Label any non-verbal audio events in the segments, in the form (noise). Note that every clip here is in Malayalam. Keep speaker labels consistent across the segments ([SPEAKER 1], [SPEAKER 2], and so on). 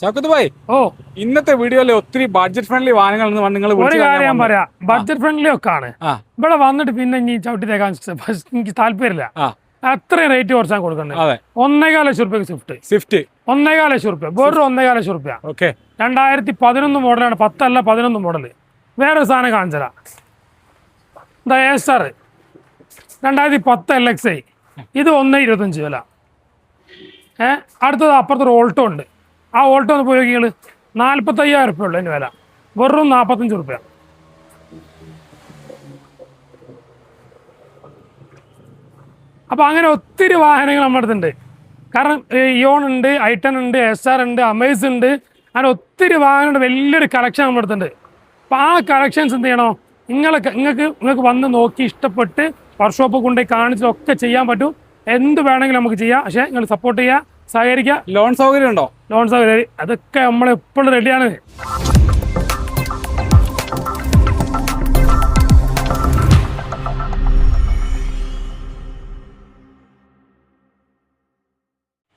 [SPEAKER 1] ഷൗക്കത്ത് ഭായ്
[SPEAKER 2] ഓ.
[SPEAKER 1] ഇന്നത്തെ വീഡിയോയിലെ ഒത്തിരി ബഡ്ജറ്റ് ഫ്രണ്ട്ലി വാഹനങ്ങൾ നിങ്ങൾ
[SPEAKER 2] ഒരു കാര്യം ഞാൻ പറയാം. ബഡ്ജറ്റ് ഫ്രണ്ട്ലി ഒക്കെ ആണ് ഇവിടെ വന്നിട്ട് പിന്നെ ഇനി ചവിട്ടി തേക്കാൻ എനിക്ക് താല്പര്യമില്ല. അത്രയും റേറ്റ് കുറച്ചാൽ കൊടുക്കണ്ടേ? ഒന്നേകാല ലക്ഷം റുപ്യ സ്വിഫ്റ്റ്
[SPEAKER 1] സ്വിഫ്റ്റ്
[SPEAKER 2] ഒന്നേകാല ലക്ഷം റുപ്യ വെറും ഒന്നേകാല ലക്ഷം റുപ്യ
[SPEAKER 1] ഓക്കെ
[SPEAKER 2] രണ്ടായിരത്തി പതിനൊന്ന് മോഡലാണ്. പത്തല്ല പതിനൊന്ന് മോഡൽ വേറൊരു സാധനം കാണിച്ചതാ എന്താ രണ്ടായിരത്തി പത്ത് എൽ എക്സ് ഐ ഇത് ഒന്ന് ഇരുപത്തഞ്ച് വില. ഏഹ് അടുത്തത് അപ്പുറത്തൊരു ഓൾട്ടോ ഉണ്ട്. ആ ഓൾട്ടോ നോക്കിയാൽ നാൽപ്പത്തയ്യായിരം ഉള്ളു അതിന് വില. വെറും നാൽപ്പത്തഞ്ച് റുപ്യ അപ്പോൾ അങ്ങനെ ഒത്തിരി വാഹനങ്ങൾ നമ്മുടെ അടുത്തുണ്ട്. കാരണം ഇയോൺ ഉണ്ട് ഐട്ടൺ ഉണ്ട് എസ് ആർ ഉണ്ട് അമേസ് ഉണ്ട്. അങ്ങനെ ഒത്തിരി വാഹനങ്ങളുടെ വലിയൊരു കളക്ഷൻ നമ്മുടെ അടുത്തുണ്ട്. അപ്പോൾ ആ കളക്ഷൻസ് എന്ത് ചെയ്യണോ? നിങ്ങൾക്ക് നിങ്ങൾക്ക് നിങ്ങൾക്ക് വന്ന് നോക്കി ഇഷ്ടപ്പെട്ട് വർക്ക്ഷോപ്പ് കൊണ്ടുപോയി കാണിച്ചൊക്കെ ചെയ്യാൻ പറ്റും. എന്ത് വേണമെങ്കിലും നമുക്ക് ചെയ്യാം. പക്ഷേ നിങ്ങൾ സപ്പോർട്ട് ചെയ്യുക. സഹകരിക്കുക
[SPEAKER 1] ലോൺ സൗകര്യം ഉണ്ടോ?
[SPEAKER 2] ലോൺ സൗകര്യം. അതൊക്കെ നമ്മൾ എപ്പോഴും റെഡിയാണ്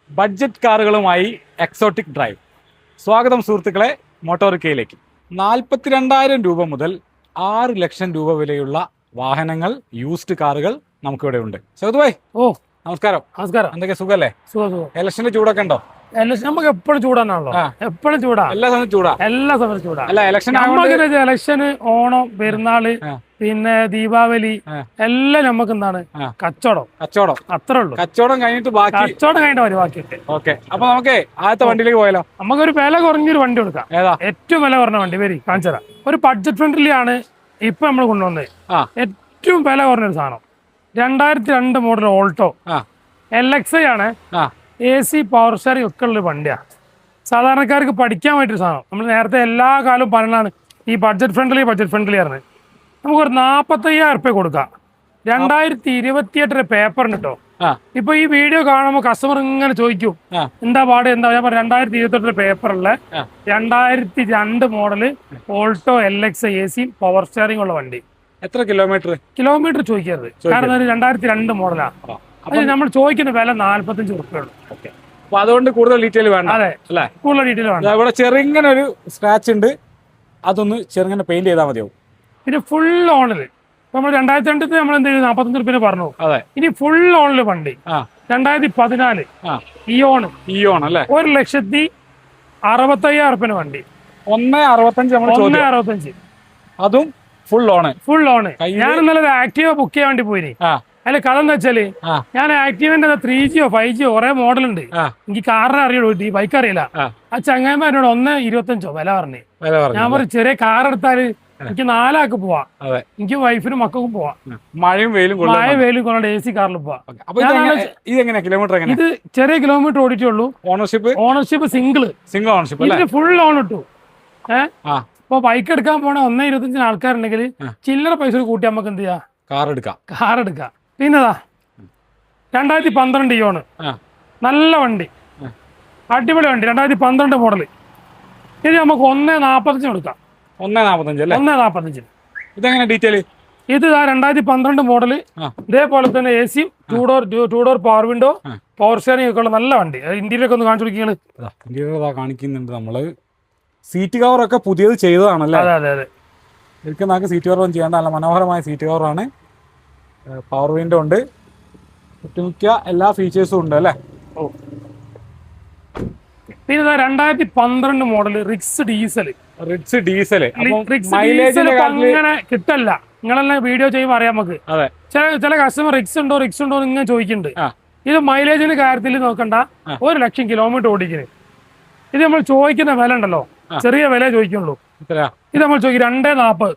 [SPEAKER 1] ബഡ്ജറ്റ് കാറുകളുമായി എക്സോട്ടിക് ഡ്രൈവ്. സ്വാഗതം സുഹൃത്തുക്കളെ മോട്ടോറിക്കയിലേക്ക് നാൽപ്പത്തിരണ്ടായിരം രൂപ മുതൽ ആറ് ലക്ഷം രൂപ വിലയുള്ള വാഹനങ്ങൾ യൂസ്ഡ് കാറുകൾ നമുക്കിവിടെ ഉണ്ട്. ഷൗക്കത്ത്
[SPEAKER 2] ഓ
[SPEAKER 1] നമസ്കാരം.
[SPEAKER 2] നമസ്കാരം.
[SPEAKER 1] എന്തൊക്കെ സുഖല്ലേ?
[SPEAKER 2] സുഖം സുഖം.
[SPEAKER 1] ഇലക്ഷന്റെ ചൂടൊക്കെ ഉണ്ടോ?
[SPEAKER 2] നമുക്ക് എപ്പോഴും ചൂടാണല്ലോ. എപ്പോഴും ചൂടാ.
[SPEAKER 1] എല്ലാ സമയത്തും ചൂടാ?
[SPEAKER 2] എല്ലാ സമയത്തും ചൂടാ.
[SPEAKER 1] അല്ല ഇലക്ഷൻ
[SPEAKER 2] നമ്മൾക്ക് ഇലക്ഷന് ഓണം
[SPEAKER 1] പെരുന്നാൾ
[SPEAKER 2] പിന്നെ ദീപാവലി എല്ലാം നമുക്ക് എന്താണ്. കച്ചവടം.
[SPEAKER 1] കച്ചവടം.
[SPEAKER 2] അത്രേ ഉള്ളൂ.
[SPEAKER 1] കച്ചവടം കഴിഞ്ഞിട്ട് ബാക്കി
[SPEAKER 2] കച്ചവടം കഴിഞ്ഞിട്ട് വരും ബാക്കി
[SPEAKER 1] ഓക്കെ. അപ്പൊ നമുക്ക് ആദ്യത്തെ വണ്ടിയിലേക്ക് പോയാലോ?
[SPEAKER 2] നമുക്കൊരു വില കുറഞ്ഞൊരു വണ്ടി കൊടുക്കാം.
[SPEAKER 1] ഏതാ?
[SPEAKER 2] ഏറ്റവും വില കുറഞ്ഞ വണ്ടി. വരി കാണിച്ചതാ ഒരു ബഡ്ജറ്റ് ഫ്രണ്ട്ലി ആണ് ഇപ്പൊ നമ്മൾ കൊണ്ടുവന്നത്. ഏറ്റവും വില കുറഞ്ഞൊരു സാധനം. രണ്ടായിരത്തി രണ്ട് model Alto L X I ആണ്. എ സി പവർ സ്റ്റാറിംഗ് ഒക്കെ ഉള്ള വണ്ടിയാണ് സാധാരണക്കാർക്ക് പഠിക്കാൻ പറ്റിയൊരു സാധനം. നമ്മൾ നേരത്തെ എല്ലാ കാലവും പറഞ്ഞാണ് ഈ ബഡ്ജറ്റ് ഫ്രണ്ട്ലി ബഡ്ജറ്റ് ഫ്രണ്ട്ലി ആണ് നമുക്കൊരു നാൽപ്പത്തയ്യായിരം റുപ്യ കൊടുക്കാം. രണ്ടായിരത്തി ഇരുപത്തിയെട്ടിന് പേപ്പറിന് കേട്ടോ
[SPEAKER 1] ആ.
[SPEAKER 2] ഇപ്പൊ ഈ വീഡിയോ കാണുമ്പോൾ കസ്റ്റമർ ഇങ്ങനെ ചോദിക്കും എന്താ പാട്? എന്താ? ഞാൻ പറഞ്ഞു രണ്ടായിരത്തി ഇരുപത്തെട്ടിലെ പേപ്പറിലെ. രണ്ടായിരത്തി രണ്ട് model Alto L X A C power steering ഉള്ള വണ്ടി.
[SPEAKER 1] എത്ര കിലോമീറ്റർ
[SPEAKER 2] കിലോമീറ്റർ ചോദിക്കരുത്. കാരണം അത് രണ്ടായിരത്തി രണ്ട് മോഡലാണ് അത് നമ്മൾ ചോദിക്കുന്ന വില നാല്പത്തഞ്ച് ഉറുപ്പ്യുള്ളൂ
[SPEAKER 1] ഓക്കെ. അപ്പൊ അതുകൊണ്ട് കൂടുതൽ ഡീറ്റെയിൽ വേണം
[SPEAKER 2] അതെ.
[SPEAKER 1] അല്ലേ?
[SPEAKER 2] കൂടുതൽ ഡീറ്റെയിൽ വേണം
[SPEAKER 1] ഇവിടെ ചെറുങ്ങനെ ഒരു സ്ക്രാച്ച് ഉണ്ട്. അതൊന്ന് ചെറുങ്ങനെ പെയിന്റ് ചെയ്താൽ മതിയാവും.
[SPEAKER 2] പിന്നെ ഫുൾ ഓണിൽ നമ്മൾ രണ്ടായിരത്തി രണ്ടിൽ നമ്മൾ എന്ത് ചെയ്തു? നാപ്പത്തഞ്ച് റുപ്യ പറഞ്ഞു.
[SPEAKER 1] അതെ.
[SPEAKER 2] ഇനി ഫുൾ ഓണിൽ വണ്ടി. രണ്ടായിരത്തി പതിനാല് ഈ
[SPEAKER 1] ഓൺ അല്ലേ?
[SPEAKER 2] ഒരു ലക്ഷത്തി അറുപത്തയ്യായിരം റുപ്യ വണ്ടി.
[SPEAKER 1] ഒന്ന് അറുപത്തഞ്ച്
[SPEAKER 2] ഒന്ന് അറുപത്തഞ്ച്.
[SPEAKER 1] അതും ഫുൾ ഓണ്
[SPEAKER 2] ഫുൾ ഓണ് ഞാൻ ഇന്നലെ ആക്റ്റീവ ബുക്ക് ചെയ്യാൻ വേണ്ടി പോയി
[SPEAKER 1] അതിന്റെ
[SPEAKER 2] അതിൽ കഥ എന്താ
[SPEAKER 1] വെച്ചാൽ
[SPEAKER 2] ഞാൻ ആക്റ്റീവിന്റെ ത്രീ ജിയോ ഫൈവ് ജിയോ കുറെ മോഡൽ ഉണ്ട്. എനിക്ക് കാറിനെ അറിയുള്ളൂ ഈ ബൈക്ക് അറിയില്ല.
[SPEAKER 1] ആ.
[SPEAKER 2] ചങ്ങായിമാരോട് ഒന്ന് ഇരുപത്തഞ്ചോ വില പറഞ്ഞു. ഞാൻ പറഞ്ഞു ചെറിയ കാർ എടുത്താൽ എനിക്ക് നാലാക്ക് പോവാ. എനിക്ക് വൈഫിനും മക്കൾക്കും പോവാ.
[SPEAKER 1] മഴയും വെയിലും
[SPEAKER 2] മഴ വെയിലും കൊണ്ടാണ് എ സി കാറിൽ പോവാ.
[SPEAKER 1] കിലോമീറ്റർ
[SPEAKER 2] ഇത് ചെറിയ kilometre ഓടിച്ചുള്ളൂ
[SPEAKER 1] ownership
[SPEAKER 2] ownership single
[SPEAKER 1] single ownership അല്ലേ?
[SPEAKER 2] ഫുൾ ഓൺ ഇട്ടു. ഇപ്പൊ ബൈക്ക് എടുക്കാൻ പോണ ഒന്നേ ഇരുപത്തഞ്ചിന് ആൾക്കാരുണ്ടെങ്കിൽ
[SPEAKER 1] ആ.
[SPEAKER 2] ചില്ലറ പൈസ കൂടി കൂട്ടി നമുക്ക് എന്ത് ചെയ്യാം?
[SPEAKER 1] കാർ എടുക്കാം.
[SPEAKER 2] കാർ എടുക്കാം. പിന്നെതാ രണ്ടായിരത്തി പന്ത്രണ്ട് ഇയോണ് നല്ല വണ്ടി. അടിപൊളി വണ്ടി രണ്ടായിരത്തി പന്ത്രണ്ട് മോഡൽ ഇത് നമുക്ക് ഒന്നേ നാൽപ്പത്തഞ്ചിന് കൊടുക്കാം.
[SPEAKER 1] ഒന്നേ നാപ്പത്തഞ്ച് അല്ലേ?
[SPEAKER 2] ഒന്ന് നാൽപ്പത്തഞ്ചിന്
[SPEAKER 1] ഇതെങ്ങനെ ഡീറ്റെയിൽ
[SPEAKER 2] ഇത് ഇതാ രണ്ടായിരത്തി പന്ത്രണ്ട് മോഡൽ ഇതേപോലെ തന്നെ A C two door two door power window power steering ഒക്കെ ഉള്ള നല്ല വണ്ടി. ഇന്റീരിയർ ഒക്കെ ഒന്ന് കാണിച്ചു കൊടുക്കുകയാണ്
[SPEAKER 1] ഇന്ത്യയിൽ കാണിക്കുന്നുണ്ട് നമ്മൾ. സീറ്റ് കവർ ഒക്കെ പുതിയത് ചെയ്തതാണല്ലേ?
[SPEAKER 2] അതെ അതെ അതെ.
[SPEAKER 1] ശരിക്കും നമുക്ക് സീറ്റ് കവറൊന്നും ചെയ്യേണ്ട നല്ല മനോഹരമായ സീറ്റ് കവറാണ് പവർ വിൻഡോ ഉണ്ട്. ഒട്ടുമിക്ക എല്ലാ ഫീച്ചേഴ്സും ഉണ്ട് അല്ലേ?
[SPEAKER 2] ഓ. പിന്നെ രണ്ടായിരത്തി പന്ത്രണ്ട് model Ritz diesel Ritz diesel
[SPEAKER 1] mileage
[SPEAKER 2] അങ്ങനെ കിട്ടല്ല. നിങ്ങളെല്ലാം വീഡിയോ ചെയ്യുമ്പോൾ അറിയാം നമുക്ക്.
[SPEAKER 1] അതെ.
[SPEAKER 2] ചില ചില കസ്റ്റമർ റിക്സ് ഉണ്ടോ റിക്സ് ഉണ്ടോ എന്ന് ഇങ്ങനെ ചോദിക്കുന്നുണ്ട്. ഇത് മൈലേജിന്റെ കാര്യത്തിൽ നോക്കണ്ട. ഒരു ലക്ഷം കിലോമീറ്റർ ഓടിക്കുന്നത് ഇത് നമ്മൾ ചോദിക്കുന്ന വില ഉണ്ടല്ലോ. ചെറിയ വില ചോദിക്കുള്ളൂ ഇത് നമ്മൾ ചോദിക്കും രണ്ടേ നാൽപ്പത്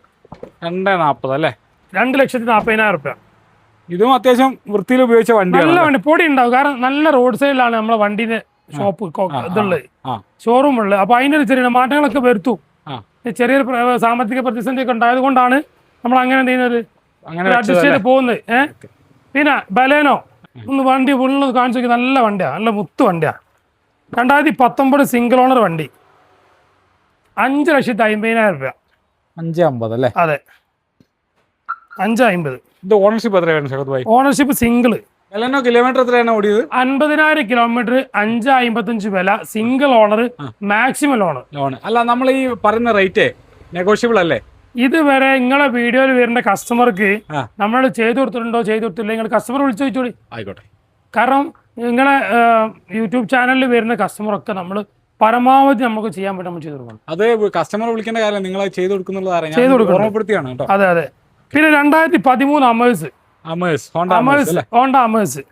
[SPEAKER 1] രണ്ടേ നാപ്പത് അല്ലേ?
[SPEAKER 2] രണ്ട് ലക്ഷത്തി നാൽപ്പതിനായിരം റുപ്യ.
[SPEAKER 1] ഇതും അത്യാവശ്യം വൃത്തിയിൽ ഉപയോഗിച്ച വണ്ടി
[SPEAKER 2] നല്ല വണ്ടി പൊടി ഉണ്ടാവും. കാരണം നല്ല റോഡ് സൈഡിലാണ് നമ്മളെ വണ്ടിന്റെ ഷോപ്പ് ഇതുള്ളത്. ഷോറൂം ഉള്ളത്. അപ്പൊ അതിനൊരു ചെറിയ മാറ്റങ്ങളൊക്കെ വരുത്തും. ചെറിയൊരു സാമ്പത്തിക പ്രതിസന്ധി ഒക്കെ ഉണ്ടായത് കൊണ്ടാണ് നമ്മൾ അങ്ങനെ ചെയ്യുന്നത്
[SPEAKER 1] അങ്ങനെ
[SPEAKER 2] അഡ്ജസ്റ്റ് ചെയ്ത് പോകുന്നത്. ഏഹ് പിന്നെ ബലേനോ. ഒന്ന് വണ്ടി ഫുള്ള് കാണിച്ചു നോക്കി നല്ല വണ്ടിയാ. നല്ല മുത്തു വണ്ടിയാ. രണ്ടായിരത്തി പത്തൊമ്പത് സിംഗിൾ ഓണർ വണ്ടി. അഞ്ച് ലക്ഷത്തി അമ്പതിനായിരം രൂപ.
[SPEAKER 1] അഞ്ച് അമ്പത് അല്ലേ?
[SPEAKER 2] അതെ. അഞ്ച് അമ്പത്.
[SPEAKER 1] ഇത് ഓണർഷിപ്പ് എത്രയാണ് ഭായി?
[SPEAKER 2] ഓണർഷിപ്പ് സിംഗിൾ
[SPEAKER 1] ബെലനോ കിലോമീറ്റർ എത്രയാണ് ഓടിയത്?
[SPEAKER 2] അൻപതിനായിരം കിലോമീറ്റർ അഞ്ച് അമ്പത്തഞ്ച് വില single owner maximum loan
[SPEAKER 1] loan അല്ല നമ്മൾ ഈ പറയുന്ന റേറ്റ് നെഗോഷ്യബിൾ അല്ലേ?
[SPEAKER 2] ഇതുവരെ നിങ്ങളെ വീഡിയോയിൽ വരുന്ന കസ്റ്റമർക്ക് നമ്മൾ ചെയ്തു കൊടുത്തിട്ടുണ്ടോ ചെയ്തു കൊടുത്തില്ല നിങ്ങൾ കസ്റ്റമർ വിളിച്ചു ചോദിച്ചോളി.
[SPEAKER 1] ആയിക്കോട്ടെ.
[SPEAKER 2] കാരണം നിങ്ങളെ യൂട്യൂബ് ചാനലിൽ വരുന്ന കസ്റ്റമർ ഒക്കെ നമ്മൾ പരമാവധി നമുക്ക് ചെയ്യാൻ പറ്റും നമ്മൾ ചെയ്തു കൊടുക്കണം.
[SPEAKER 1] അത് കസ്റ്റമർ വിളിക്കേണ്ട കാര്യം നിങ്ങൾ ചെയ്തു കൊടുക്കുന്നുള്ളതാണ്
[SPEAKER 2] ചെയ്തു.
[SPEAKER 1] ഓർമ്മപ്പെടുത്തിയാണ് കേട്ടോ.
[SPEAKER 2] അതെ അതെ. പിന്നെ രണ്ടായിരത്തി പതിമൂന്ന് അമേഴ്സ്
[SPEAKER 1] അമേഴ്സ് ഹോണ്ട അമേഴ്സ്.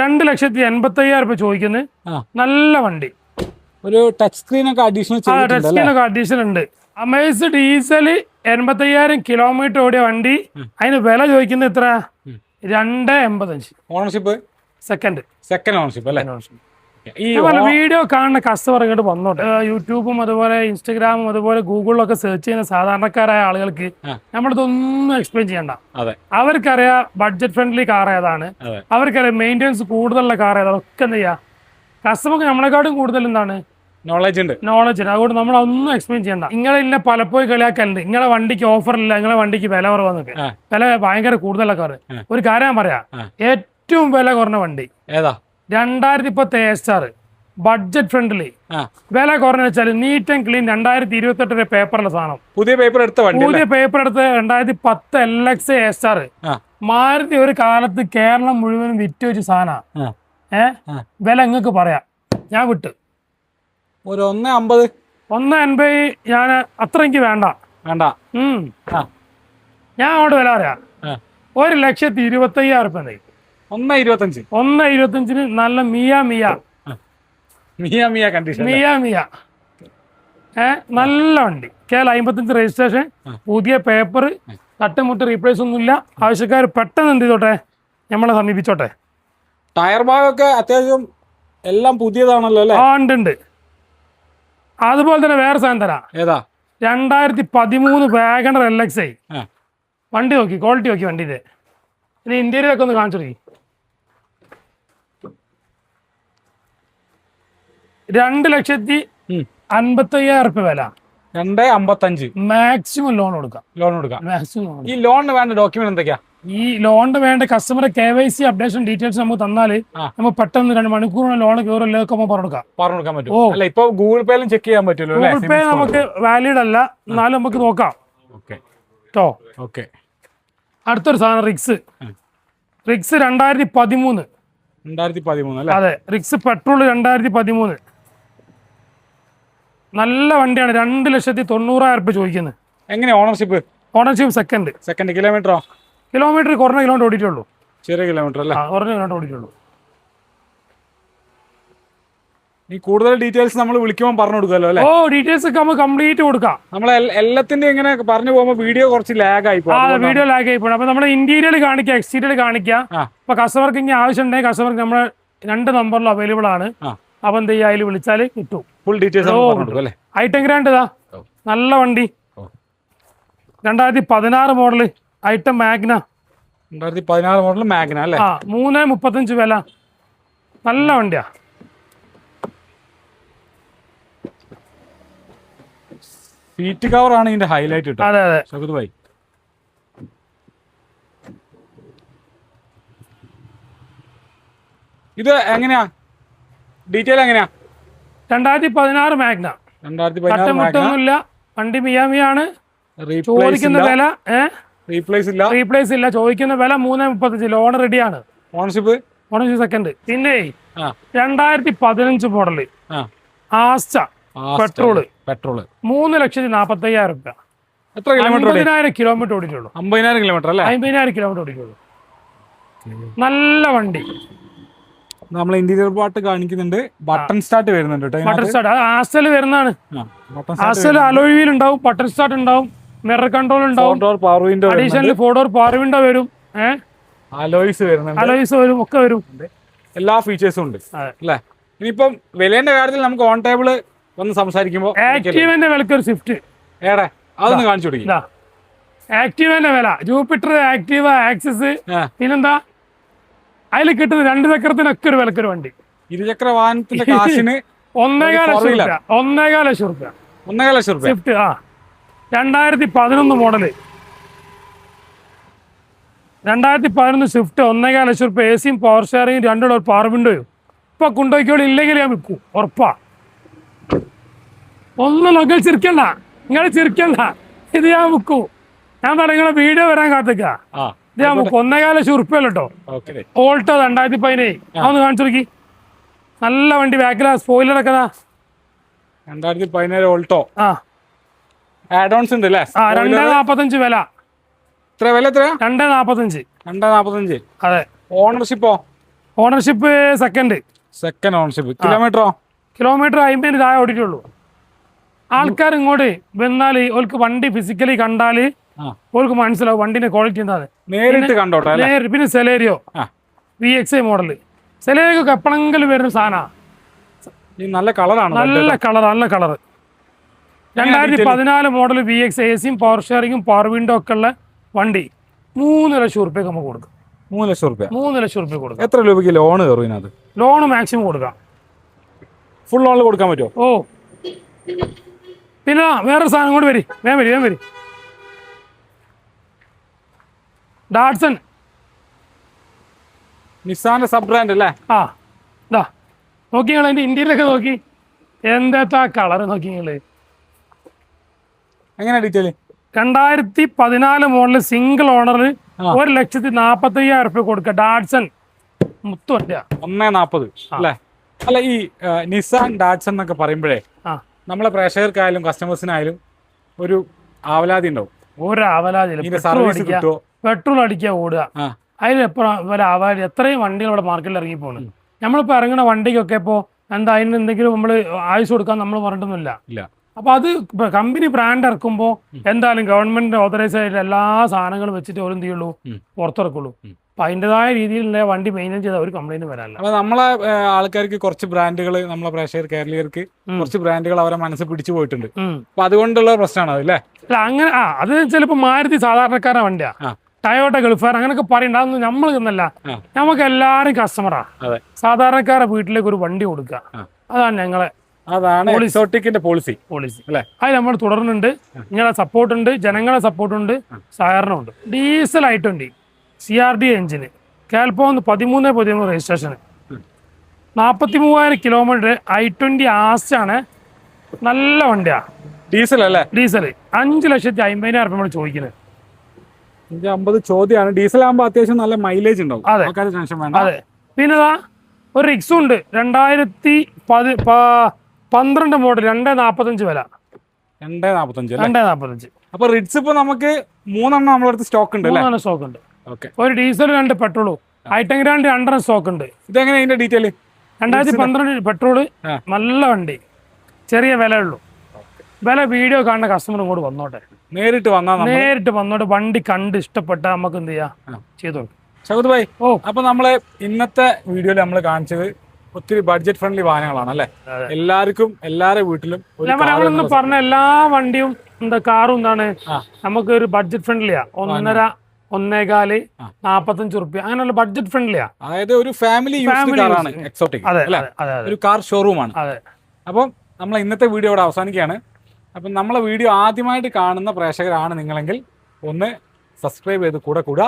[SPEAKER 2] രണ്ട് ലക്ഷത്തി എൺപത്തി അയ്യായിരം രൂപ ചോദിക്കുന്നത് നല്ല വണ്ടി.
[SPEAKER 1] ഒരു ടച്ച് സ്ക്രീൻ ഒക്കെ അഡീഷണൽ
[SPEAKER 2] ടച്ച്
[SPEAKER 1] സ്ക്രീൻ
[SPEAKER 2] ഒക്കെ അഡീഷണൽ ഉണ്ട്. അമേഴ്സ് ഡീസൽ എൺപത്തി അയ്യായിരം കിലോമീറ്റർ ഓടിയ വണ്ടി. അതിന് വില ചോദിക്കുന്നത് എത്ര രണ്ട് എൺപത്തഞ്ച്.
[SPEAKER 1] ഓണർഷിപ്പ്
[SPEAKER 2] സെക്കൻഡ്
[SPEAKER 1] സെക്കൻഡ് ഓണർഷിപ്പ് അല്ലേ? ഈ
[SPEAKER 2] വീഡിയോ കാണുന്ന കസ്റ്റമർ ഇങ്ങോട്ട് വന്നോട്ടെ. യൂട്യൂബും അതുപോലെ ഇൻസ്റ്റാഗ്രാമും അതുപോലെ ഗൂഗിളിലൊക്കെ സെർച്ച് ചെയ്യുന്ന സാധാരണക്കാരായ ആളുകൾക്ക്. നമ്മളിതൊന്നും എക്സ്പ്ലെയിൻ ചെയ്യണ്ട. അവർക്കറിയാം ബഡ്ജറ്റ് ഫ്രണ്ട്ലി കാർ ഏതാണ്. അവർക്കറിയാം മെയിന്റെനൻസ് കൂടുതലുള്ള കാർ ഏതാണ്. ഒക്കെ എന്ത് ചെയ്യുക കസ്റ്റമർക്ക് നമ്മളെക്കാട്ടും കൂടുതൽ എന്താണ്?
[SPEAKER 1] നോളജ് ഉണ്ട്.
[SPEAKER 2] നോളജ് ഉണ്ട്. അതുകൊണ്ട് നമ്മൾ ഒന്നും എക്സ്പ്ലെയിൻ ചെയ്യണ്ട. നിങ്ങളെ ഇല്ല പലപ്പോഴും കളിയാക്കലുണ്ട്. നിങ്ങളെ വണ്ടിക്ക് ഓഫർ ഇല്ല. നിങ്ങളെ വണ്ടിക്ക് വില കുറവാന്നൊക്കെ. വില ഭയങ്കര കൂടുതലൊക്കെ കാർ ഒരു കാര്യം ഞാൻ പറയാം. ഏറ്റവും വില കുറഞ്ഞ വണ്ടി.
[SPEAKER 1] ഏതാ?
[SPEAKER 2] രണ്ടായിരത്തി പത്ത് എ സ്റ്റാർ ബഡ്ജറ്റ് ഫ്രണ്ട്ലി വില കുറഞ്ഞ വെച്ചാൽ നീറ്റ് ആൻഡ് ക്ലീൻ രണ്ടായിരത്തി ഇരുപത്തി എട്ടിലെ പേപ്പറിന്റെ സാധനം.
[SPEAKER 1] പുതിയ പേപ്പർ എടുത്ത വണ്ടി
[SPEAKER 2] പുതിയ പേപ്പർ എടുത്ത് രണ്ടായിരത്തി പത്ത് എൽ എക്സ് എ സ്റ്റാർ
[SPEAKER 1] ആ.
[SPEAKER 2] മാരുതി ഒരു കാലത്ത് കേരളം മുഴുവനും വിറ്റ് വെച്ച സാധന.
[SPEAKER 1] ഏഹ്.
[SPEAKER 2] വില നിങ്ങൾക്ക് പറയാം. ഞാൻ വിട്ട്.
[SPEAKER 1] ഒരു ഒന്ന് അമ്പത്.
[SPEAKER 2] ഒന്ന് എൺപത് ഞാൻ അത്ര എനിക്ക് വേണ്ട.
[SPEAKER 1] വേണ്ട.
[SPEAKER 2] ഞാൻ അങ്ങോട്ട് വില പറയാം. ഒരു ലക്ഷത്തി ഇരുപത്തയ്യായിരം റുപ്യ ഉണ്ട്.
[SPEAKER 1] ഒന്ന് ഇരുപത്തഞ്ച്.
[SPEAKER 2] ഒന്ന് ഇരുപത്തഞ്ചിന് നല്ല മിയ മിയ.
[SPEAKER 1] മിയ മിയ കണ്ടീഷൻ
[SPEAKER 2] മിയ മിയ. ഏ നല്ല വണ്ടി. കേരള അമ്പത്തഞ്ച് രജിസ്ട്രേഷൻ പുതിയ പേപ്പർ തട്ടുമുട്ട് റീപ്ലേസ് ഒന്നുമില്ല ആവശ്യക്കാർ പെട്ടെന്ന് എന്ത് ചെയ്തോട്ടെ? നമ്മളെ സമീപിച്ചോട്ടെ.
[SPEAKER 1] ടയർ ഭാഗമൊക്കെ അത്യാവശ്യം എല്ലാം പുതിയതാണല്ലോ അല്ലേ?
[SPEAKER 2] ആ ഉണ്ട് ഉണ്ട്. അതുപോലെ തന്നെ വേറെ സാധനം തരാം.
[SPEAKER 1] ഏതാ?
[SPEAKER 2] രണ്ടായിരത്തി പതിമൂന്ന് വാഗണർ എൽ എക്സ് ഐ വണ്ടി നോക്കി ക്വാളിറ്റി നോക്കി വണ്ടിയുടെ ഇനി ഇന്ത്യയിലൊക്കെ ഒന്ന് കാണിച്ചു രണ്ട് ലക്ഷത്തി. അൻപത്തി അയ്യായിരം റുപ്യ വില.
[SPEAKER 1] രണ്ട് അമ്പത്തഞ്ച്.
[SPEAKER 2] മാക്സിമം ലോൺ കൊടുക്കാം.
[SPEAKER 1] ലോൺ കൊടുക്കാം.
[SPEAKER 2] മാക്സിമം ലോൺ
[SPEAKER 1] ഈ ലോണിന് വേണ്ട ഡോക്യുമെന്റ് എന്തൊക്കെയാ?
[SPEAKER 2] ഈ ലോണിന് വേണ്ട customer K Y C updation details നമുക്ക് തന്നാൽ
[SPEAKER 1] നമ്മൾ
[SPEAKER 2] നമുക്ക് പെട്ടെന്ന് രണ്ട് മണിക്കൂറിന് ലോൺ കയറില്ലേക്ക് നമ്മൾ പറഞ്ഞു കൊടുക്കാം.
[SPEAKER 1] പറഞ്ഞു കൊടുക്കാൻ പറ്റും. അല്ല ഇപ്പൊ ഗൂഗിൾ പേയിലും ചെക്ക് ചെയ്യാൻ പറ്റുമല്ലോ
[SPEAKER 2] ഗൂഗിൾ പേ നമുക്ക് വാലിഡ് അല്ല. എന്നാലും നമുക്ക് നോക്കാം. കേട്ടോ
[SPEAKER 1] ഓക്കെ
[SPEAKER 2] അടുത്തൊരു സാധനം റിക്സ് റിക്സ് രണ്ടായിരത്തി പതിമൂന്ന്.
[SPEAKER 1] രണ്ടായിരത്തി പതിമൂന്ന്
[SPEAKER 2] അതെ. റിക്സ് പെട്രോൾ രണ്ടായിരത്തി പതിമൂന്ന്. നല്ല വണ്ടിയാണ്. രണ്ട് ലക്ഷത്തി തൊണ്ണൂറായിരം റുപ്യ ചോദിക്കുന്നത്
[SPEAKER 1] എങ്ങനെയാ ഓണർഷിപ്പ്
[SPEAKER 2] ഓണർഷിപ്പ് സെക്കൻഡ്
[SPEAKER 1] സെക്കൻഡ് കിലോമീറ്ററോ
[SPEAKER 2] കിലോമീറ്റർ കുറഞ്ഞ കിലോമീറ്റർ ഓടിയിട്ടുള്ളൂ.
[SPEAKER 1] ചെറിയ കിലോമീറ്റർ അല്ലേ?
[SPEAKER 2] കുറഞ്ഞ കിലോമീറ്റർ ഓടിയിട്ടുള്ളൂ.
[SPEAKER 1] ഈ കൂടുതൽ ഡീറ്റെയിൽസ് നമ്മൾ വിളിക്കുമ്പോൾ പറഞ്ഞു കൊടുക്കുമല്ലോ അല്ലേ?
[SPEAKER 2] ഓ ഡീറ്റെയിൽസ് ഒക്കെ നമുക്ക് കംപ്ലീറ്റ് കൊടുക്കാം.
[SPEAKER 1] നമ്മൾ എല്ലാത്തിന്റെ ഇങ്ങനെ പറഞ്ഞു പോകുമ്പോൾ വീഡിയോ കുറച്ച് ലാഗ് ആയി പോകും
[SPEAKER 2] വീഡിയോ ലാഗ് ആയി പോകും അപ്പൊ നമ്മുടെ ഇന്റീരിയർ കാണിക്കുക എക്സ്റ്റീരിയർ കാണിക്കുക. അപ്പൊ കസ്റ്റമർക്ക് ഇനി ആവശ്യമുണ്ടെങ്കിൽ കസ്റ്റമർക്ക് നമ്മുടെ രണ്ട് നമ്പറിലും അവൈലബിൾ ആണ്. അപ്പൊ എന്ത് ചെയ്യുക അതിൽ വിളിച്ചാൽ കിട്ടും
[SPEAKER 1] ഫുൾ ഡീറ്റെയിൽസ് അല്ലേ?
[SPEAKER 2] ഐറ്റം ഗ്രാൻഡ് ഇതാ. നല്ല വണ്ടി. രണ്ടായിരത്തി പതിനാറ് മോഡൽ ഐറ്റം മാഗ്ന.
[SPEAKER 1] രണ്ടായിരത്തി പതിനാറ് മോഡൽ മാഗ്ന അല്ലേ?
[SPEAKER 2] ആ മൂന്ന് മുപ്പത്തഞ്ച് വില. നല്ല വണ്ടിയാ.
[SPEAKER 1] സീറ്റ് കവർ ആണ് ഇതിന്റെ ഹൈലൈറ്റ്
[SPEAKER 2] അതെ അതെ.
[SPEAKER 1] സൗകത് ഭായി. ഇത് എങ്ങനെയാ? ഡീറ്റെയിൽ എങ്ങനെയാ?
[SPEAKER 2] രണ്ടായിരത്തി പതിനാറ് മാഗ്ന കട്ടമുട്ടൊന്നുമില്ല വണ്ടി മിയാമിയാണ്.
[SPEAKER 1] റീപ്ലേസ്
[SPEAKER 2] ചോദിക്കുന്ന വില
[SPEAKER 1] റീപ്ലേസ് ഇല്ല.
[SPEAKER 2] റീപ്ലേസ് ഇല്ല. ചോദിക്കുന്ന വില മൂന്ന് മുപ്പത്തഞ്ച്. ലോൺ റെഡിയാണ്
[SPEAKER 1] ഓണർഷിപ്പ്
[SPEAKER 2] ഓണർഷിപ്പ് സെക്കൻഡ് പിന്നെ രണ്ടായിരത്തി പതിനഞ്ച്
[SPEAKER 1] മോഡൽ
[SPEAKER 2] ആസ്റ്റ. പെട്രോൾ.
[SPEAKER 1] പെട്രോൾ.
[SPEAKER 2] മൂന്ന് ലക്ഷത്തി നാപ്പത്തി അയ്യായിരം രൂപ
[SPEAKER 1] എത്ര കിലോമീറ്റർ
[SPEAKER 2] കിലോമീറ്റർ ഓടിയിട്ടുള്ളൂ.
[SPEAKER 1] അമ്പതിനായിരം കിലോമീറ്റർ അല്ലേ?
[SPEAKER 2] അമ്പതിനായിരം കിലോമീറ്റർ ഓടിയിട്ടുള്ളൂ. നല്ല വണ്ടി.
[SPEAKER 1] നമ്മൾ ഇന്റീരിയർ പാർട്ട് കാണിക്കുന്നുണ്ട്. ബട്ടൺ സ്റ്റാർട്ട് വരുന്നുണ്ട്
[SPEAKER 2] ബട്ടൺ സ്റ്റാർട്ട് ആസ്റ്റൽ വരുന്നതാണ്.
[SPEAKER 1] ആസൽ
[SPEAKER 2] ആസ്റ്റൽ അലോയ് വീൽ ഉണ്ടാവും ബട്ടൺ സ്റ്റാർട്ട് ഉണ്ടാവും മിറർ കൺട്രോൾ ഉണ്ടാവും.
[SPEAKER 1] Door power window
[SPEAKER 2] additional four door power window വരും. ഏഹ്
[SPEAKER 1] അലോയ്സ് വരുന്നുണ്ട്.
[SPEAKER 2] അലോയ്സ് വരും ഒക്കെ വരും.
[SPEAKER 1] എല്ലാ ഫീച്ചേഴ്സും ഉണ്ട്. അല്ലെ? ഇനിയിപ്പം വിലേന്റെ കാര്യത്തിൽ നമുക്ക് ഓൺ ടേബിൾ വന്ന് സംസാരിക്കുമ്പോൾ
[SPEAKER 2] ആക്റ്റീവന്റെ വിലക്ക് ഒരു സ്വിഫ്റ്റ്
[SPEAKER 1] ഏടെ അതൊന്ന് കാണിച്ചു കൊടുക്കും.
[SPEAKER 2] ആക്റ്റീവിന്റെ വില. ജൂപ്പിറ്റർ ആക്റ്റീവ ആക്സിസ് പിന്നെന്താ? അതിൽ കിട്ടുന്ന രണ്ട് ചക്രത്തിനൊക്കെ ഒരു വിലക്കൊരു വണ്ടി.
[SPEAKER 1] ഇരുചക്ര വാഹനത്തിന്റെ കാശിന് (laughs)
[SPEAKER 2] ഒന്നേകാല ലക്ഷം
[SPEAKER 1] രൂപ.
[SPEAKER 2] റുപ്യ ഒന്നേകാല ലക്ഷം രൂപ.
[SPEAKER 1] ഒന്നേകാല ലക്ഷം റുപ്യ
[SPEAKER 2] സ്വിഫ്റ്റ് ആ. രണ്ടായിരത്തി പതിനൊന്ന് മോഡൽ. രണ്ടായിരത്തി പതിനൊന്ന് സ്വിഫ്റ്റ് ഒന്നേകാൽ ലക്ഷം രൂപ. എ സിയും പവർ ഷെയറിങ് രണ്ടും ഒരു പവർ വിൻഡോയും ഇപ്പൊ കൊണ്ടുപോയിക്കോളി ഇല്ലെങ്കിൽ ഞാൻ വിൽക്കും. ഉറപ്പാ. ഒന്നും നിങ്ങൾ ചിരിക്കണ്ട. നിങ്ങൾ ചിരിക്കണ്ട. ഇത് ഞാൻ വിൽക്കൂ. ഞാൻ പറയുന്നത് വീഡിയോ വരാൻ കാത്തിക്ക.
[SPEAKER 1] ആ.
[SPEAKER 2] ഇത് ലക്ഷം കേട്ടോ.
[SPEAKER 1] ഓക്കെ.
[SPEAKER 2] ഓൾട്ടോ രണ്ടായിരത്തി പതിനേഴ്. അതൊന്ന് കാണിച്ചു നോക്കി. നല്ല വണ്ടി ബാക്കിലാ സ്പോയിലർ ഒക്കെ.
[SPEAKER 1] രണ്ടായിരത്തി പതിനേഴ് ഓൾട്ടോ.
[SPEAKER 2] ആ.
[SPEAKER 1] ആഡ് ഓൺസ് ഉണ്ട് അല്ലേ?
[SPEAKER 2] ആ രണ്ടേ നാപ്പത്തഞ്ച് വില.
[SPEAKER 1] എത്ര വില എത്ര
[SPEAKER 2] രണ്ടേ നാപ്പത്തഞ്ച്.
[SPEAKER 1] രണ്ടേ നാപ്പത്തഞ്ച്.
[SPEAKER 2] അതെ.
[SPEAKER 1] ഓണർഷിപ്പോ
[SPEAKER 2] ഓണർഷിപ്പ് സെക്കൻഡ്
[SPEAKER 1] സെക്കൻഡ് ഓണർഷിപ്പ് കിലോമീറ്ററോ
[SPEAKER 2] കിലോമീറ്റർ അമ്പതിന് താഴെ ഓടിയിട്ടുള്ളൂ. ആൾക്കാർ ഇങ്ങോട്ട് വന്നാൽ ഓൾക്ക് വണ്ടി ഫിസിക്കലി കണ്ടാൽ
[SPEAKER 1] ആ
[SPEAKER 2] ഓൾക്ക് മനസ്സിലാവും വണ്ടിന്റെ ക്വാളിറ്റി എന്താണ്
[SPEAKER 1] നേരിട്ട് കണ്ടോട്ടെ
[SPEAKER 2] പിന്നെ Celerio. V X I model Celerio എപ്പോഴെങ്കിലും വരുന്ന സാധനമാണ്
[SPEAKER 1] നല്ല കളറാണ്
[SPEAKER 2] നല്ല കളർ നല്ല കളർ രണ്ടായിരത്തി പതിനാല് മോഡൽ വി എക്സ് എ സിയും പവർ ഷെയറിങ്ങും പവർ വിൻഡോ ഒക്കെ ഉള്ള വണ്ടി. മൂന്ന് ലക്ഷം റുപ്യക്ക് നമുക്ക് കൊടുക്കും.
[SPEAKER 1] മൂന്ന് ലക്ഷം റുപ്യ
[SPEAKER 2] മൂന്ന് ലക്ഷം റുപ്യ കൊടുക്കും.
[SPEAKER 1] എത്ര രൂപയ്ക്ക് ലോൺ കയറും ഇതിനകത്ത്?
[SPEAKER 2] ലോൺ മാക്സിമം കൊടുക്കാം.
[SPEAKER 1] ഫുൾ ലോണിൽ കൊടുക്കാൻ പറ്റുമോ?
[SPEAKER 2] ഓ. പിന്നെ വേറെ സാധനം കൂടി വരി. വേം വരി വേം വരി. ഡാഡ്സൺ.
[SPEAKER 1] നിസാന്റെ സബ് ബ്രാൻഡ് അല്ലേ?
[SPEAKER 2] ആ ഇതാ നോക്കി നിങ്ങൾ അതിന്റെ ഇന്ത്യയിലൊക്കെ നോക്കി. എന്താ കളർ നോക്കി നിങ്ങൾ
[SPEAKER 1] എങ്ങനെ ഡീറ്റെയിൽ
[SPEAKER 2] രണ്ടായിരത്തി പതിനാല് മോഡൽ സിംഗിൾ
[SPEAKER 1] ഓണർ.
[SPEAKER 2] ഒരു ലക്ഷത്തി നാപ്പത്തി അയ്യായിരം റുപ്യ കൊടുക്കുക ഡാഡ്സൺ മുത്തു
[SPEAKER 1] ഒന്നേ നാപ്പത് അല്ലേ? അല്ല ഈ നിസാൻ ഡാഡ്സൺ എന്നൊക്കെ പറയുമ്പോഴേ നമ്മളെ പ്രേക്ഷകർക്കായാലും കസ്റ്റമേഴ്സിനായാലും ഒരു ആവലാതി ഉണ്ടാവും.
[SPEAKER 2] ഒരു ആവലാതി
[SPEAKER 1] സർവീസ് കിട്ടുമോ
[SPEAKER 2] പെട്രോൾ അടിക്കുക ഓടുക. അതിലെപ്പോഴും അവലാതി എത്രയും വണ്ടികൾ ഇവിടെ മാർക്കറ്റിൽ ഇറങ്ങി പോകുന്നു നമ്മളിപ്പോൾ ഇറങ്ങുന്ന വണ്ടിക്കൊക്കെ ഇപ്പോൾ എന്താ അതിന് എന്തെങ്കിലും നമ്മൾ ആയുസ് കൊടുക്കാൻ നമ്മൾ പറഞ്ഞിട്ടൊന്നുമില്ല.
[SPEAKER 1] ഇല്ല.
[SPEAKER 2] അപ്പോൾ അത് കമ്പനി ബ്രാൻഡ് ഇറക്കുമ്പോൾ എന്തായാലും ഗവൺമെന്റ് ഓതറൈസ് ആയിട്ട് എല്ലാ സാധനങ്ങളും വെച്ചിട്ട് ഒരു എന്ത് ചെയ്യുള്ളൂ. പുറത്തിറക്കുള്ളൂ. അപ്പൊ അതിന്റെതായ രീതിയിലുള്ള വണ്ടി മെയിന്റെയിൻ ചെയ്ത ഒരു കംപ്ലൈന്റ് വരാനില്ല.
[SPEAKER 1] അപ്പൊ നമ്മളെ ആൾക്കാർക്ക് കുറച്ച് ബ്രാൻഡുകൾ നമ്മളെ പ്രേക്ഷകർ കേരളീയർക്ക് കുറച്ച് ബ്രാൻഡുകൾ അവരെ മനസ്സ് പിടിച്ചു പോയിട്ടുണ്ട്. അപ്പൊ അതുകൊണ്ടുള്ള പ്രശ്നമാണ് അല്ലേ
[SPEAKER 2] അല്ല അങ്ങനെ ആ അത് ചിലപ്പോൾ മാരുതി സാധാരണക്കാരൻ വണ്ടിയാ. ടയോട്ട ഗൾഫാർ അങ്ങനെയൊക്കെ പറയണ്ട അതൊന്നും നമ്മൾ എന്നല്ല
[SPEAKER 1] ആ.
[SPEAKER 2] നമുക്ക് എല്ലാവരും കസ്റ്റമറാ സാധാരണക്കാരെ വീട്ടിലേക്ക് ഒരു വണ്ടി കൊടുക്കുക. അതാണ് ഞങ്ങളെ
[SPEAKER 1] അതാണ് എക്സോട്ടിക്കിന്റെ പോളിസി
[SPEAKER 2] പോളിസി
[SPEAKER 1] അല്ലേ?
[SPEAKER 2] അത് നമ്മൾ തുടർന്നുണ്ട്. നിങ്ങളെ സപ്പോർട്ട് ഉണ്ട് ജനങ്ങളെ സപ്പോർട്ട് ഉണ്ട് സഹകരണമുണ്ട് diesel I twenty C R D എഞ്ചിന് കാൽപോന്ന് പതിമൂന്ന് പതിമൂന്ന് രജിസ്ട്രേഷൻ നാൽപ്പത്തി മൂവായിരം കിലോമീറ്റർ ഐ ട്വന്റി ആസ്റ്റാണ് നല്ല വണ്ടിയാ.
[SPEAKER 1] ഡീസൽ അല്ലേ?
[SPEAKER 2] ഡീസൽ അഞ്ച് ലക്ഷത്തി അമ്പതിനായിരം രൂപ ചോദിക്കുന്നത്.
[SPEAKER 1] അഞ്ച് അമ്പത് ചോദ്യമാണ് ഡീസൽ ആകുമ്പോൾ അത്യാവശ്യം നല്ല മൈലേജ് ഉണ്ടാവും.
[SPEAKER 2] അതെ.
[SPEAKER 1] ആൾക്കാർ ടെൻഷൻ വേണ്ട.
[SPEAKER 2] അതെ. പിന്നെ ഒരു റിക്സും ഉണ്ട്. രണ്ടായിരത്തി പതി പന്ത്രണ്ട് മോഡൽ രണ്ട് നാൽപ്പത്തഞ്ച് വില.
[SPEAKER 1] രണ്ടേ നാപ്പത്തഞ്ച്
[SPEAKER 2] രണ്ട് നാൽപ്പത്തഞ്ച്
[SPEAKER 1] അപ്പൊ റിഡ്സ് ഇപ്പൊ നമുക്ക് മൂന്നെണ്ണം നമ്മളെ അടുത്ത് സ്റ്റോക്ക് ഉണ്ട്
[SPEAKER 2] മൂന്നെണ്ണം സ്റ്റോക്ക് ഉണ്ട്.
[SPEAKER 1] ഓക്കെ
[SPEAKER 2] ഒരു ഡീസൽ രണ്ട് പെട്രോളും. ഐറ്റം ഗ്രാൻഡ് രണ്ടെണ്ണം സ്റ്റോക്ക് ഉണ്ട്.
[SPEAKER 1] ഇതെങ്ങനെ ഇതിന്റെ ഡീറ്റെയിൽ
[SPEAKER 2] രണ്ടായിരത്തി പന്ത്രണ്ട്
[SPEAKER 1] പെട്രോൾ
[SPEAKER 2] നല്ല വണ്ടി. ചെറിയ വിലയുള്ളൂ വില വീഡിയോ കാണുന്ന കസ്റ്റമർ ഇങ്ങോട്ട് വന്നോട്ടെ.
[SPEAKER 1] നേരിട്ട് വന്നാൽ നമ്മൾ
[SPEAKER 2] നേരിട്ട് വന്നോട്ടെ വണ്ടി കണ്ട് ഇഷ്ടപ്പെട്ട നമുക്ക് എന്ത് ചെയ്യാം. ചെയ്തു കൊടുക്കാം.
[SPEAKER 1] ഷൗദ് ഭായ്
[SPEAKER 2] ഓ.
[SPEAKER 1] അപ്പൊ നമ്മളെ ഇന്നത്തെ വീഡിയോയിൽ നമ്മൾ കാണിച്ചത് ഒത്തിരി ബഡ്ജറ്റ് ഫ്രണ്ട്ലി വാഹനങ്ങളാണ് അല്ലെ? എല്ലാവർക്കും എല്ലാവരുടെ വീട്ടിലും
[SPEAKER 2] നമ്മളിന്ന് പറഞ്ഞ എല്ലാ വണ്ടിയും എന്താ കാറും എന്താണ് നമുക്ക് ഒരു ബഡ്ജറ്റ് ഫ്രണ്ട്ലിയാ ഒന്നര
[SPEAKER 1] ഒന്നേകാൽ.
[SPEAKER 2] നാപ്പത്തഞ്ച് റുപ്യ അങ്ങനെയുള്ള ബഡ്ജറ്റ് ഫ്രണ്ട്ലിയാ
[SPEAKER 1] അതായത് ഒരു ഫാമിലി കാറാണ് എക്സോട്ടിക് ഒരു കാർ ഷോറൂമാണ്
[SPEAKER 2] അതെ.
[SPEAKER 1] അപ്പം നമ്മൾ ഇന്നത്തെ വീഡിയോ ഇവിടെ അവസാനിക്കുകയാണ്. അപ്പം നമ്മളെ വീഡിയോ ആദ്യമായിട്ട് കാണുന്ന പ്രേക്ഷകരാണ് നിങ്ങളെങ്കിൽ ഒന്ന് സബ്സ്ക്രൈബ് ചെയ്ത് കൂടെ കൂടുക.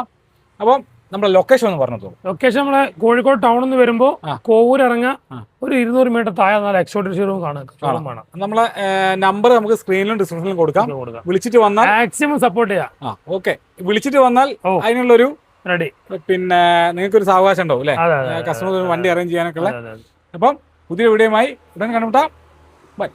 [SPEAKER 1] അപ്പം നമ്മുടെ ലൊക്കേഷൻ ഒന്ന് പറഞ്ഞു
[SPEAKER 2] ലൊക്കേഷൻ നമ്മളെ കോഴിക്കോട് ടൗണിൽ നിന്ന്
[SPEAKER 1] വരുമ്പോൾ
[SPEAKER 2] കോവൂർ
[SPEAKER 1] ഇറങ്ങുക
[SPEAKER 2] ഒരു ഇരുന്നൂറ് മീറ്റർ താഴെ നല്ല എക്സോട്ടിക് ഷോറൂം കാണാം.
[SPEAKER 1] നമ്മളെ നമ്പർ നമുക്ക് സ്ക്രീനിലും ഡിസ്ക്രിപ്ഷനിലും കൊടുക്കാം. വിളിച്ചിട്ട് വന്നാൽ
[SPEAKER 2] മാക്സിമം സപ്പോർട്ട് ചെയ്യാം.
[SPEAKER 1] ഓക്കെ വിളിച്ചിട്ട് വന്നാൽ. അതിനുള്ളൊരു
[SPEAKER 2] റെഡി
[SPEAKER 1] പിന്നെ നിങ്ങൾക്ക് ഒരു സാവകാശം ഉണ്ടാവും അല്ലേ? കസ്റ്റമർ വണ്ടി അറേഞ്ച് ചെയ്യാനൊക്കെ ഉള്ള. അപ്പം പുതിയ വീഡിയോയുമായി ഉടൻ കണ്ടുമുട്ടാം. ബൈ